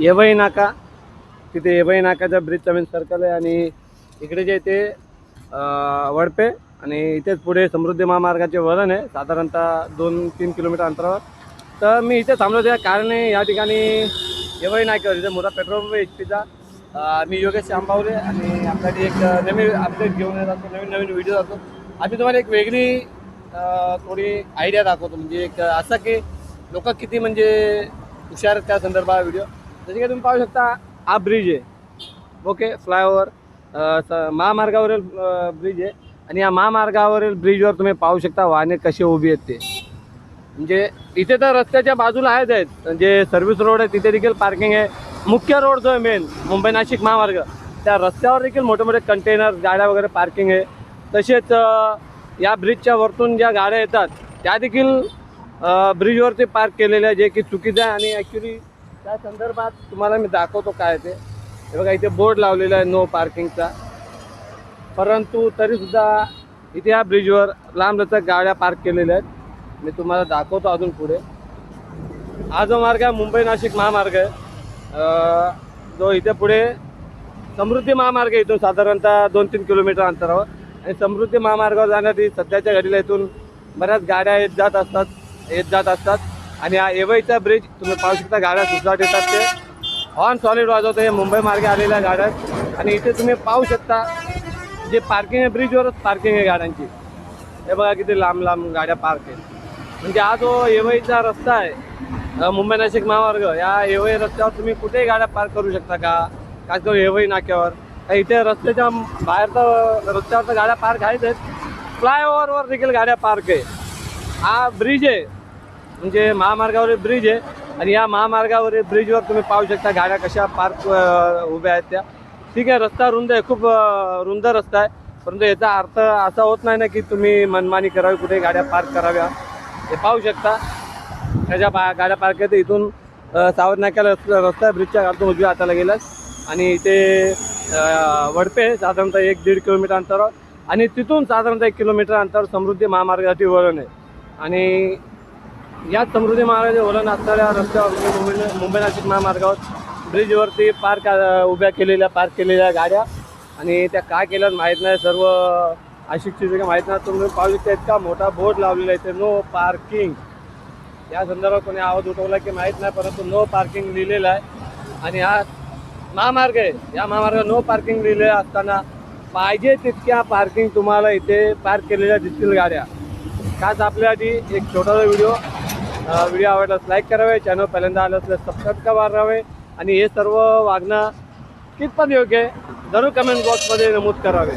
येवई नाका. तिथे येवई नाकाचा ब्रिजचा मेन सर्कल आहे आणि इकडे जे ते वडपे आणि इथेच पुढे समृद्धी महामार्गाचे वळण आहे. साधारणतः दोन तीन किलोमीटर अंतरावर. तर मी इथे थांबलो त्या कारण या ठिकाणी येवई नाक्यावर इथे मोठा पेट्रोल पंप एच पीचा मी योगेश श्यामबावले आणि आपल्यासाठी एक नवीन अपडेट घेऊन येत असतो नवीन नवीन व्हिडिओ असतो आम्ही तुम्हाला एक वेगळी थोडी आयडिया दाखवतो. म्हणजे एक असं की लोक किती म्हणजे हुशार त्या संदर्भात व्हिडिओ जसे की तुम्ही पाहू शकता हा ब्रिज आहे. ओके फ्लायओव्हर महामार्गावरील ब्रिज आहे. आणि या महामार्गावरील ब्रिजवर तुम्ही पाहू शकता वाहने कसे उभी आहेत ते. म्हणजे इथे तर रस्त्याच्या बाजूला आहेत आहेत. जे सर्व्हिस रोड आहे तिथे देखील पार्किंग आहे. मुख्य रोड जो आहे मेन मुंबई नाशिक महामार्ग. त्या रस्त्यावर देखील मोठे मोठे कंटेनर गाड्या वगैरे पार्किंग आहे. तसेच या ब्रिजच्या वरतून ज्या गाड्या येतात त्या देखील ब्रिजवरती पार्क केलेल्या आहे जे की चुकीचं आहे. आणि ॲक्च्युली त्या संदर्भात तुम्हाला मी दाखवतो काय ते. हे बघा इथे बोर्ड लावलेला आहे नो पार्किंगचा परंतु तरीसुद्धा इथे या ब्रिजवर लांबलचक गाड्या पार्क केलेल्या आहेत. मी तुम्हाला दाखवतो अजून पुढे. हा जो मार्ग आहे मुंबई नाशिक महामार्ग आहे. जो इथे पुढे समृद्धी महामार्ग इथून साधारणतः दोन तीन किलोमीटर अंतरावर. आणि समृद्धी महामार्गावर जाण्यासाठी सध्याच्या घडीला इथून बऱ्याच गाड्या येत जात असतात येत जात असतात. आणि हा एवईचा ब्रिज तुम्ही पाहू शकता गाड्या सुद्धा येतात ते. ऑन सॉलिड वाजवतं हे मुंबई मार्गे आलेल्या गाड्या. आणि इथे तुम्ही पाहू शकता जे पार्किंग आहे ब्रिजवरच पार्किंग आहे गाड्यांची. हे बघा किती लांब लांब गाड्या पार्क आहेत. म्हणजे हा जो येवईचा रस्ता आहे मुंबई नाशिक महामार्ग या एवई रस्त्यावर तुम्ही कुठेही गाड्या पार्क करू शकता का? खास करून येवई नाक्यावर. इथे रस्त्याच्या बाहेर तर रस्त्यावर तर गाड्या पार्क आहेत फ्लायओव्हरवर देखील गाड्या पार्क आहे. हा ब्रिज आहे. म्हणजे महामार्गावर ब्रिज आहे. आणि या महामार्गावरील ब्रिजवर तुम्ही पाहू शकता गाड्या कशा पार्क उभ्या आहेत त्या. ठीक आहे रस्ता रुंद आहे खूप रुंद रस्ता आहे. परंतु याचा अर्थ असा होत नाही ना की तुम्ही मनमानी करावी कुठे गाड्या पार्क कराव्या. हे पाहू शकता. त्याच्या पा गाड्या पार्क आहेत. इथून सावरनाक्याला नाक्याला रस्ता रस्ता आहे. ब्रिजच्या घालून उजव्या हाताला गेलास आणि इथे वडपे साधारणतः एक दीड किलोमीटर अंतरावर. आणि तिथून साधारणतः एक किलोमीटर अंतरावर समृद्धी महामार्गासाठी वळण आहे. आणि या समृद्धी महाराज वळण असणाऱ्या रस्त्यावर मुंबई मुंबई नाशिक महामार्गावर ब्रिजवरती पार्क उभ्या केलेल्या पार्क केलेल्या गाड्या आणि त्या काय केल्या माहीत नाही. सर्व अशिक्षित का माहीत नाही. तुम्ही पाहू शकता इतका मोठा बोर्ड लावलेला आहे. ते नो पार्किंग या संदर्भात कोणी आवाज उठवला की माहीत नाही परंतु नो पार्किंग लिहिलेलं आहे. आणि हा महामार्ग आहे. या महामार्गावर नो पार्किंग लिहिलेलं असताना पाहिजे तितक्या पार्किंग तुम्हाला इथे पार्क केलेल्या दिसतील गाड्या. खास आपल्यासाठी एक छोटासा व्हिडिओ व्हिडिओ आवडल्यास लाईक करावे चॅनल पहिल्यांदा आलं असल्यास सबस्क्राईब करावे आणि हे सर्व वागणं कितपत योग्य आहे जरूर कमेंट बॉक्समध्ये नमूद करावे.